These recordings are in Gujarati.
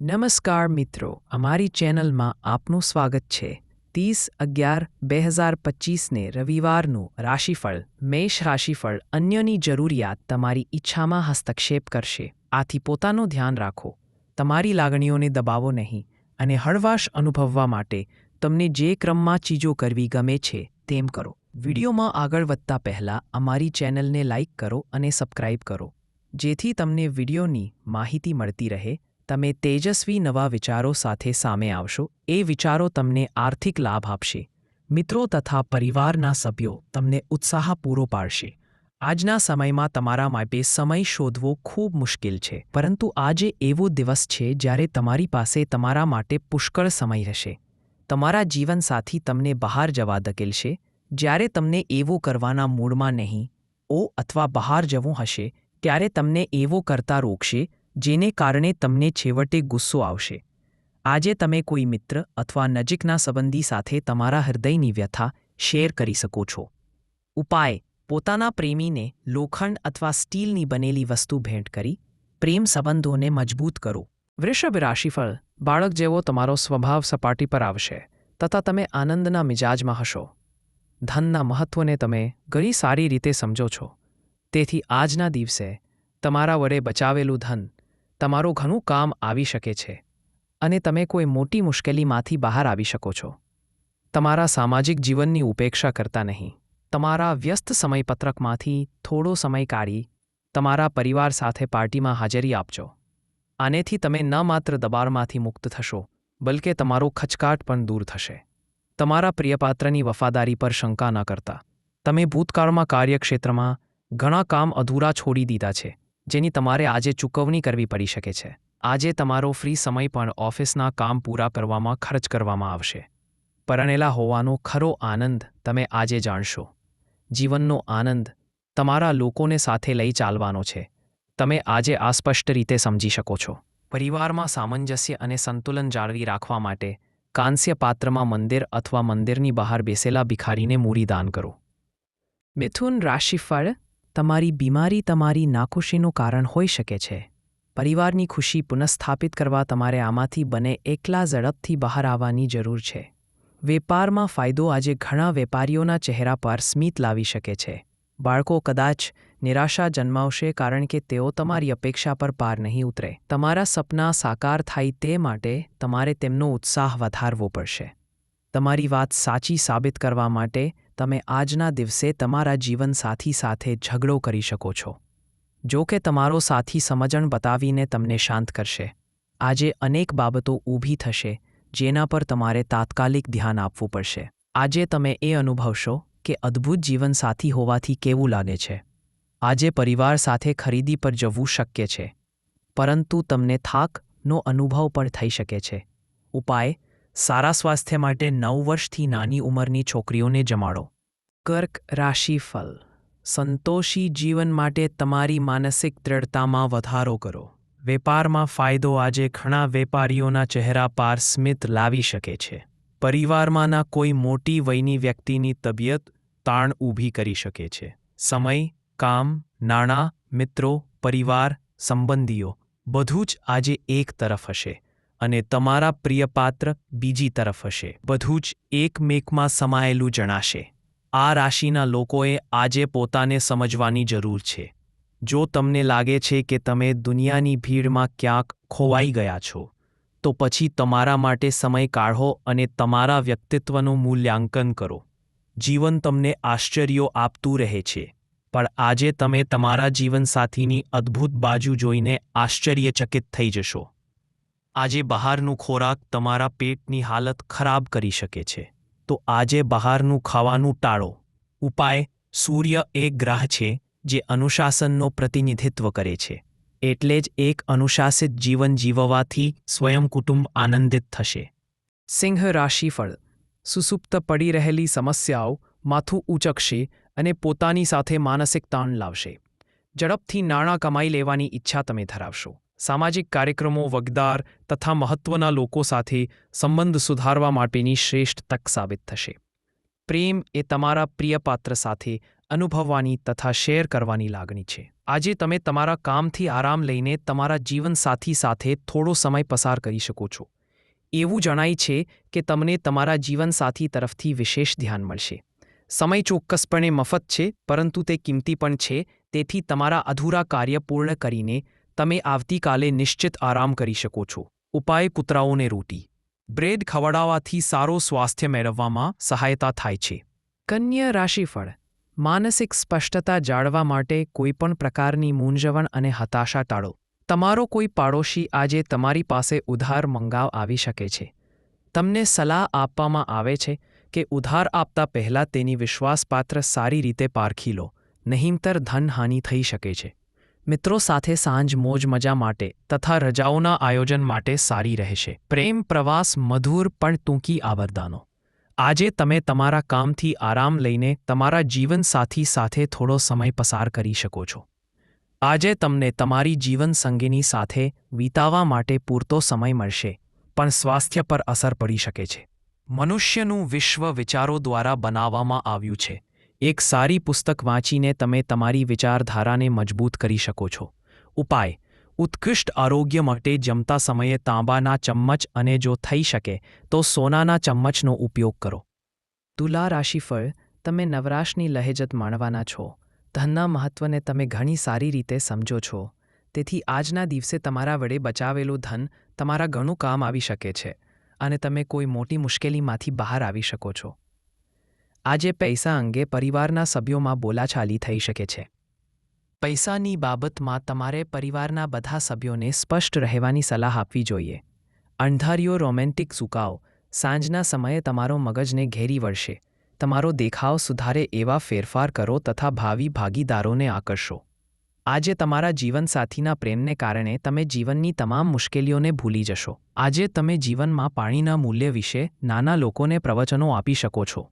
નમસ્કાર મિત્રો, અમારી ચેનલમાં આપનું સ્વાગત છે. ત્રીસ અગિયાર બે હજાર પચીસને રવિવારનું રાશિફળ, મેષ રાશિફળ અન્યની જરૂરિયાત તમારી ઈચ્છામાં હસ્તક્ષેપ કરશે. આથી પોતાનું ધ્યાન રાખો. તમારી લાગણીઓને દબાવો નહીં અને હળવાશ અનુભવવા માટે તમને જે ક્રમમાં ચીજો કરવી ગમે છે તેમ કરો. વિડીયોમાં આગળ વધતા પહેલાં અમારી ચેનલને લાઇક કરો અને સબસ્ક્રાઇબ કરો. જેથી તમને વિડીયોની માહિતી મળતી રહે તમે તેજસ્વી નવા વિચારો સાથે સામે આવશો. એ વિચારો તમને આર્થિક લાભ આપશે. મિત્રો તથા પરિવારના સભ્યો તમને ઉત્સાહ પૂરો પાડશે. આજના સમયમાં તમારા માટે સમય શોધવો ખૂબ મુશ્કેલ છે. પરંતુ આજે એવો દિવસ છે જ્યારે તમારી પાસે તમારા માટે પુષ્કળ સમય હશે. તમારા જીવનસાથી તમને બહાર જવા ધકેલશે. જ્યારે તમને એવો કરવાના મૂડમાં નહીં, ઓ અથવા બહાર જવું હશે, ત્યારે તમને એવો કરતા રોકશે જેને કારણે તમને છેવટે ગુસ્સો આવશે. આજે તમે કોઈ મિત્ર અથવા નજીકના સંબંધી સાથે તમારા હૃદયની વ્યથા શેર કરી શકો છો. ઉપાય, પોતાના પ્રેમીને લોખંડ અથવા સ્ટીલની બનેલી વસ્તુ ભેટ કરી, પ્રેમ સંબંધોને મજબૂત કરો. વૃષભ રાશિફળ, બાળક જેવો તમારો સ્વભાવ સપાટી પર આવશે, તથા તમે આનંદના મિજાજમાં હશો. ધનના મહત્વને તમે ઘણી સારી રીતે સમજો છો. તેથી આજના દિવસે તમારા વડે બચાવેલું ધન તમારું ઘણું કામ આવી શકે છે અને તમે કોઈ મોટી મુશ્કેલીમાંથી બહાર આવી શકો છો. તમારા સામાજિક જીવનની ઉપેક્ષા કરતા નહીં. તમારા વ્યસ્ત સમયપત્રકમાંથી થોડો સમય કાઢી તમારા પરિવાર સાથે પાર્ટીમાં હાજરી આપજો. આનેથી તમે ન માત્ર દબાણમાંથી મુક્ત થશો, બલકે તમારો ખચકાટ પણ દૂર થશે. તમારા પ્રિયપાત્રની વફાદારી પર શંકા ન કરતા. તમે ભૂતકાળમાં કાર્યક્ષેત્રમાં ઘણા કામ અધૂરા છોડી દીધા છે. જેની તમારે આજે ચૂકવણી કરવી પડી શકે છે. આજે તમારો ફ્રી સમય પણ ઓફિસના કામ પૂરા કરવામાં ખર્ચ કરવામાં આવશે. પરણેલા હોવાનો ખરો આનંદ તમે આજે જાણશો. જીવનનો આનંદ તમારા લોકોને સાથે લઈ ચાલવાનો છે. તમે આજે અસ્પષ્ટ રીતે સમજી શકો છો. પરિવારમાં સામંજસ્ય અને સંતુલન જાળવી રાખવા માટે કાંસ્ય પાત્રમાં મંદિર અથવા મંદિરની બહાર બેસેલા ભિખારીને મૂડી દાન કરો. મિથુન રાશિફળ તમારી બીમારી તમારી નાખુશીનું કારણ હોઈ શકે છે. પરિવારની ખુશી પુનઃસ્થાપિત કરવા તમારે આમાંથી બને એકલા ઝડપથી બહાર આવવાની જરૂર છે. વેપારમાં ફાયદો આજે ઘણા વેપારીઓના ચહેરા પર સ્મિત લાવી શકે છે. બાળકો કદાચ નિરાશા જન્માવશે કારણ કે તેઓ તમારી અપેક્ષા પર પાર નહીં ઉતરે. તમારા સપના સાકાર થાય તે માટે તમારે તેમનો ઉત્સાહ વધારવો પડશે. તમારી વાત સાચી સાબિત કરવા માટે તમે આજના દિવસે તમારા જીવનસાથી સાથે ઝઘડો કરી શકો છો. જો કે તમારો સાથી સમજણ બતાવીને તમને શાંત કરશે. આજે અનેક બાબતો ઊભી થશે, જેના પર તમારે તાત્કાલિક ધ્યાન આપવું પડશે. આજે તમે એ અનુભવશો કે અદ્ભુત જીવનસાથી હોવાથી કેવું લાગે છે. આજે પરિવાર સાથે ખરીદી પર જવું શક્ય છે. પરંતુ તમને થાકનો અનુભવ પણ થઈ શકે છે. ઉપાય સારા સ્વાસ્થ્ય માટે નવ વર્ષથી નાની ઉંમરની છોકરીઓને જમાડો. કર્ક રાશિફલ સંતોષી જીવન માટે તમારી માનસિક દૃઢતામાં વધારો કરો. વેપારમાં ફાયદો આજે ઘણા વેપારીઓના ચહેરા પાર સ્મિત લાવી શકે છે. પરિવારમાંના કોઈ મોટી વયની વ્યક્તિની તબિયત તાણ ઊભી કરી શકે છે. સમય, કામ, નાણાં, મિત્રો, પરિવાર, સંબંધીઓ, બધું જ આજે એક તરફ હશે. અને તમારા પ્રિય પાત્ર બીજી તરફ હશે. બધું જ એકમેકમાં સમાયેલું જણાશે. આ રાશિના લોકોએ આજે પોતાને સમજવાની જરૂર છે. જો તમને લાગે છે કે તમે દુનિયાની ભીડમાં ક્યાંક ખોવાઈ ગયા છો, તો પછી તમારા માટે સમય કાઢો અને તમારા વ્યક્તિત્વનું મૂલ્યાંકન કરો. જીવન તમને આશ્ચર્યો આપતું રહે છે, પણ આજે તમે તમારા જીવનસાથીની અદ્ભુત બાજુ જોઈને આશ્ચર્યચકિત થઈ જશો. આજે બહારનું ખોરાક તમારા પેટની હાલત ખરાબ કરી શકે છે. તો આજે બહારનું ખાવાનું ટાળો. ઉપાય, સૂર્ય એક ગ્રહ છે, જે અનુશાસનનો પ્રતિનિધિત્વ કરે છે. એટલે જ એક અનુશાસિત જીવન જીવવાથી સ્વયં કુટુંબ આનંદિત થશે. સિંહ રાશિફળ. સુસુપ્ત પડી રહેલી સમસ્યાઓ માથું ઊંચકશે અને પોતાની સાથે માનસિક તાણ લાવશે. ઝડપથી નાણાં કમાઈ લેવાની ઈચ્છા તમે ધરાવશો. સામાજિક કાર્યક્રમો, વગદાર તથા મહત્ત્વના લોકો સાથે સંબંધ સુધારવા માટેની શ્રેષ્ઠ તક સાબિત થશે. પ્રેમ એ તમારા પ્રિય પાત્ર સાથે અનુભવવાની તથા શેર કરવાની લાગણી છે. આજે તમે તમારા કામથી આરામ લઈને તમારા જીવનસાથી સાથે થોડો સમય પસાર કરી શકો છો. એવું જણાય છે કે તમને તમારા જીવનસાથી તરફથી વિશેષ ધ્યાન મળશે. સમય ચોક્કસપણે મફત છે, પરંતુ તે કિંમતી પણ છે, તેથી તમારા અધૂરા કાર્ય પૂર્ણ કરીને તમે આવતીકાલે નિશ્ચિત આરામ કરી શકો છો. ઉપાય કૂતરાઓને રોટી. બ્રેડ ખવડાવવાથી સારો સ્વાસ્થ્ય મેળવવામાં સહાયતા થાય છે. કન્યા રાશિફળ. માનસિક સ્પષ્ટતા જાળવા માટે કોઈપણ પ્રકારની મૂંઝવણ અને હતાશા ટાળો. તમારો કોઈ પાડોશી આજે તમારી પાસે ઉધાર મંગાવ આવી શકે છે. તમને સલાહ આપવામાં આવે છે કે ઉધાર આપતા પહેલાં તેની વિશ્વાસપાત્ર સારી રીતે પારખી લો. નહીંતર ધનહાનિ થઈ શકે છે. મિત્રો સાથે સાંજ મોજ મજા માટે તથા રજાઓના આયોજન માટે સારી રહેશે. પ્રેમ, પ્રવાસ, મધુર પણ ટૂંકી આવરદાનો. આજે તમે તમારા કામથી આરામ લઈને તમારા જીવનસાથી સાથે થોડો સમય પસાર કરી શકો છો. આજે તમને તમારી જીવનસંગીની સાથે વિતાવા માટે પૂરતો સમય મળશે, પણ સ્વાસ્થ્ય પર અસર પડી શકે છે. મનુષ્યનું વિશ્વ વિચારો દ્વારા બનાવવામાં આવ્યું છે. એક સારી પુસ્તક વાંચીને તમે તમારી વિચારધારાને મજબૂત કરી શકો છો. ઉપાય. ઉત્કૃષ્ટ આરોગ્ય માટે જમતા સમયે તાંબાના ચમ્મચ અને જો થઈ શકે, તો સોનાના ચમ્મચનો ઉપયોગ કરો. તુલા રાશિફળ, તમે નવરાશની લહેજત માણવાના છો. ધનના મહત્વને તમે ઘણી સારી રીતે સમજો છો. તેથી આજના દિવસે તમારા વડે બચાવેલું ધન તમારા ઘણું કામ આવી શકે છે અને તમે કોઈ મોટી મુશ્કેલીમાંથી બહાર આવી શકો છો. આજે પૈસા અંગે પરિવારના સભ્યોમાં બોલાચાલી થઈ શકે છે. પૈસાની બાબતમાં તમારે પરિવારના બધા સભ્યોને સ્પષ્ટ રહેવાની સલાહ આપવી જોઈએ. અણધાર્યો રોમેન્ટિક ઝુકાવ સાંજના સમયે તમારો મગજને ઘેરી વળશે. તમારો દેખાવ સુધારે એવા ફેરફાર કરો તથા ભાવિ ભાગીદારોને આકર્ષો. આજે તમારા જીવનસાથીના પ્રેમને કારણે તમે જીવનની તમામ મુશ્કેલીઓને ભૂલી જશો. આજે તમે જીવનમાં પાણીના મૂલ્ય વિશે નાના લોકોને પ્રવચનો આપી શકો છો.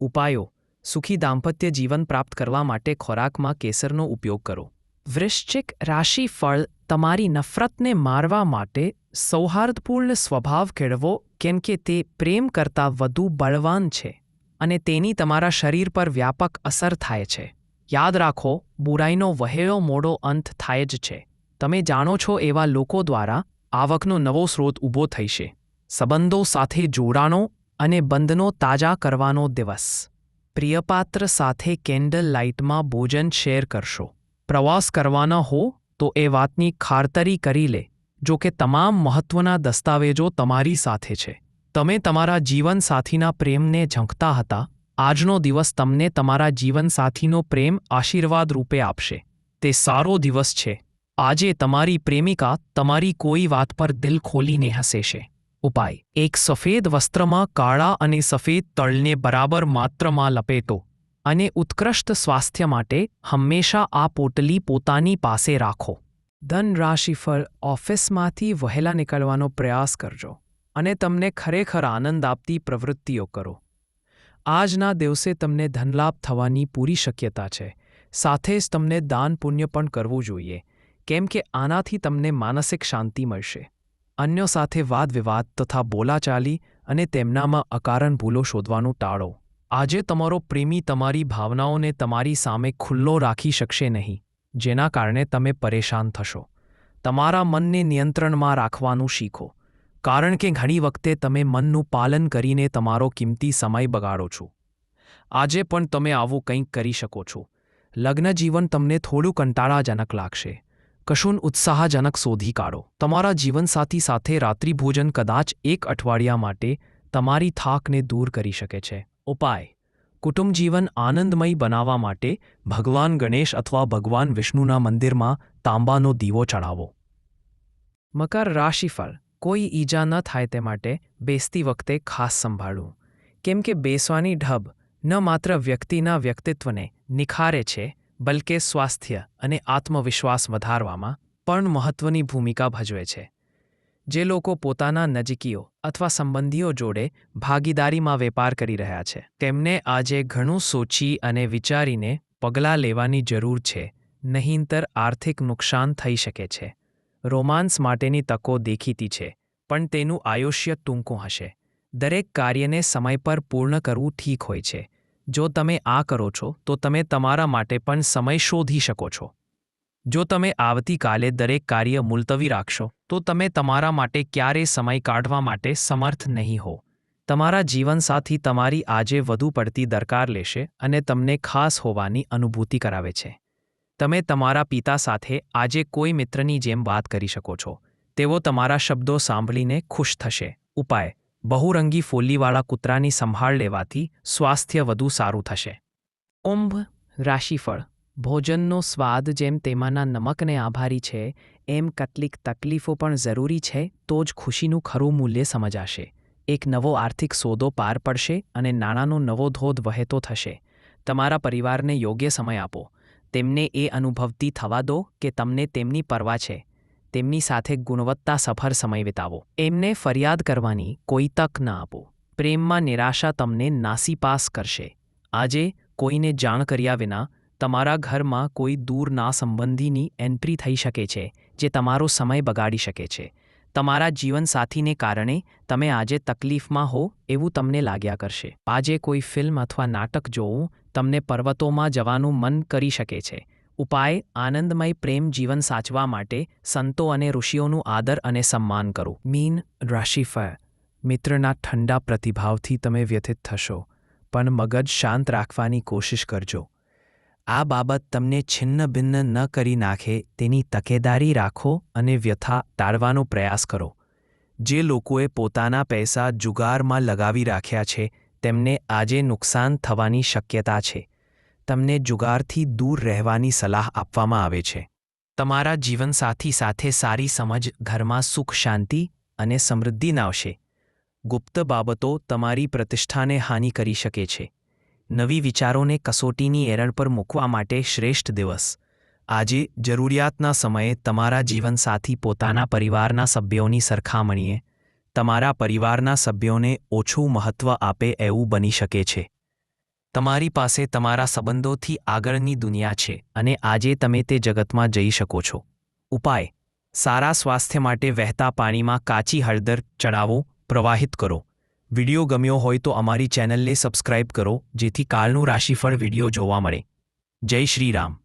ઉપાયો. સુખી દાંપત્ય જીવન પ્રાપ્ત કરવા માટે ખોરાકમાં કેસરનો ઉપયોગ કરો. વૃશ્ચિક રાશિ ફળ તમારી નફરતને મારવા માટે સૌહાર્દપૂર્ણ સ્વભાવ કેળવો કેમ કે તે પ્રેમ કરતાં વધુ બળવાન છે અને તેની તમારા શરીર પર વ્યાપક અસર થાય છે. યાદ રાખો, બુરાઈનો વહેલો મોડો અંત થાય જ છે. તમે જાણો છો એવા લોકો દ્વારા આવકનો નવો સ્રોત ઊભો થઈશે. સંબંધો સાથે જોડાણો અને બંધનો તાજા કરવાનો દિવસ. પ્રિયપાત્ર સાથે કેન્ડલ લાઇટમાં ભોજન શેર કરશો. પ્રવાસ કરવાના હો, તો એ વાતની ખાતરી કરી લે, જો કે તમામ મહત્વના દસ્તાવેજો તમારી સાથે છે. તમે તમારા જીવનસાથીના પ્રેમને ઝંખતા હતા, આજનો દિવસ તમને તમારા જીવનસાથીનો પ્રેમ આશીર્વાદ રૂપે આપશે. તે સારો દિવસ છે. આજે તમારી પ્રેમિકા તમારી કોઈ વાત પર દિલ ખોલીને હસેશે. ઉપાય. એક સફેદ વસ્ત્રમાં કાળા અને સફેદ તળને બરાબર માત્રમાં લપેટો અને ઉત્કૃષ્ટ સ્વાસ્થ્ય માટે હંમેશા આ પોટલી પોતાની પાસે રાખો. ધન રાશિફળ ઓફિસમાંથી વહેલા નીકળવાનો પ્રયાસ કરજો અને તમને ખરેખર આનંદ આપતી પ્રવૃત્તિઓ કરો. આજના દિવસે તમને ધનલાભ થવાની પૂરી શક્યતા છે. સાથે જ તમને દાન પુણ્ય પણ કરવું જોઈએ. કેમ કે આનાથી તમને માનસિક શાંતિ મળશે. અન્યો સાથે વાદવિવાદ તથા બોલાચાલી અને તેમનામાં અકારણ ભૂલો શોધવાનું ટાળો. આજે તમારો પ્રેમી તમારી ભાવનાઓને તમારી સામે ખુલ્લો રાખી શકશે નહીં, જેના કારણે તમે પરેશાન થશો. તમારા મનને નિયંત્રણમાં રાખવાનું શીખો, કારણ કે ઘણી વખતે તમે મનનું પાલન કરીને તમારો કિંમતી સમય બગાડો છો. આજે પણ તમે આવું કંઈક કરી શકો છો. લગ્નજીવન તમને થોડું કંટાળાજનક લાગશે. કશુંન ઉત્સાહજનક શોધી કાઢો. તમારા જીવનસાથી સાથે રાત્રિભોજન કદાચ એક અઠવાડિયા માટે તમારી થાકને દૂર કરી શકે છે. ઉપાય. કુટુંબ જીવન આનંદમય બનાવવા માટે ભગવાન ગણેશ અથવા ભગવાન વિષ્ણુના મંદિરમાં તાંબાનો દીવો ચઢાવો. મકર રાશિફળ. કોઈ ઈજા ન થાય તે માટે બેસતી વખતે ખાસ સંભાળવું. કેમ કે બેસવાની ઢબ ન માત્ર વ્યક્તિના વ્યક્તિત્વને નિખારે છે બલકે સ્વાસ્થ્ય અને આત્મવિશ્વાસ વધારવામાં પણ મહત્વની ભૂમિકા ભજવે છે. જે લોકો પોતાના નજીકીઓ અથવા સંબંધીઓ જોડે ભાગીદારીમાં વેપાર કરી રહ્યા છે, તેમને આજે ઘણું સોચી અને વિચારીને પગલાં લેવાની જરૂર છે, નહીંતર આર્થિક નુકસાન થઈ શકે છે. રોમાન્સ માટેની તકો દેખીતી છે, પણ તેનું આયુષ્ય ટૂંકું હશે. દરેક કાર્યને સમય પર પૂર્ણ કરવું ઠીક હોય છે. જો તમે આ કરો છો, તો તમે તમારા માટે પણ સમય શોધી શકો છો. જો તમે આવતીકાલે દરેક કાર્ય મુલતવી રાખશો, તો તમે તમારા માટે ક્યારેય સમય કાઢવા માટે સમર્થ નહીં હો. તમારા જીવનસાથી તમારી આજે વધુ પડતી દરકાર લેશે અને તમને ખાસ હોવાની અનુભૂતિ કરાવે છે. તમે તમારા પિતા સાથે આજે કોઈ મિત્રની જેમ વાત કરી શકો છો. તેઓ તમારા શબ્દો સાંભળીને ખુશ થશે. ઉપાય. બહુરંગી ફોલ્લીવાળા કૂતરાની સંભાળ લેવાથી સ્વાસ્થ્ય વધુ સારું થશે. કુંભ, રાશિફળ, ભોજનનો સ્વાદ જેમ તેમાંના નમકને આભારી છે, એમ કેટલીક તકલીફો પણ જરૂરી છે, તો જ ખુશીનું ખરું મૂલ્ય સમજાશે. એક નવો આર્થિક સોદો પાર પડશે અને નાણાંનો નવો ધોધ વહેતો થશે. તમારા પરિવારને યોગ્ય સમય આપો. તેમને એ અનુભવતી થવા દો કે તમને તેમની પરવા છે. તેમની સાથે ગુણવત્તા સફર સમય વિતાવો. એમને ફરિયાદ કરવાની કોઈ તક ન આપો. પ્રેમમાં નિરાશા તમને નાસીપાસ કરશે. આજે કોઈને જાણ કર્યા વિના તમારા ઘરમાં કોઈ દૂરના સંબંધીની એન્ટ્રી થઈ શકે છે, જે તમારો સમય બગાડી શકે છે. તમારા જીવનસાથીને કારણે તમે આજે તકલીફમાં હો એવું તમને લાગ્યા કરશે. આજે કોઈ ફિલ્મ અથવા નાટક જોવું તમને પર્વતોમાં જવાનું મન કરી શકે છે. ઉપાય, આનંદમય પ્રેમ જીવન સાચવા માટે સંતો અને ઋષિઓનું આદર અને સન્માન કરો. મીન રાશિફળ. મિત્રના ઠંડા પ્રતિભાવથી તમે વ્યથિત થશો, પણ મગજ શાંત રાખવાની કોશિશ કરજો. આ બાબત તમને છિન્ન ભિન્ન ન કરી નાખે, તેની તકેદારી રાખો અને વ્યથા ટાળવાનો પ્રયાસ કરો. જે લોકોએ પોતાના પૈસા જુગારમાં લગાવી રાખ્યા છે, તેમને આજે નુકસાન થવાની શક્યતા છે. તમને જુગારથી દૂર રહેવાની સલાહ આપવામાં આવે છે. તમારા જીવનસાથી સાથે સારી સમજ, ઘરમાં સુખ, શાંતિ અને સમૃદ્ધિ લાવશે. ગુપ્ત બાબતો તમારી પ્રતિષ્ઠાને હાનિ કરી શકે છે. નવી વિચારોને કસોટીની એરણ પર મૂકવા માટે શ્રેષ્ઠ દિવસ. આજે જરૂરિયાતના સમયે તમારા જીવનસાથી પોતાના પરિવારના સભ્યોની સરખામણીએ તમારા પરિવારના સભ્યોને ઓછું મહત્ત્વ આપે એવું બની શકે છે. તમારી પાસે તમારા સંબંધોથી આગળની દુનિયા છે અને આજે તમે તે જગતમાં જઈ શકો છો. ઉપાય. સારા સ્વાસ્થ્ય માટે વહેતા પાણીમાં કાચી હળદર ચડાવો, પ્રવાહિત કરો. વિડિયો ગમ્યો હોય તો અમારી ચેનલને સબસ્ક્રાઇબ કરો, જેથી કાલનું રાશિફળ વિડિયો જોવા મળે. જય શ્રી રામ.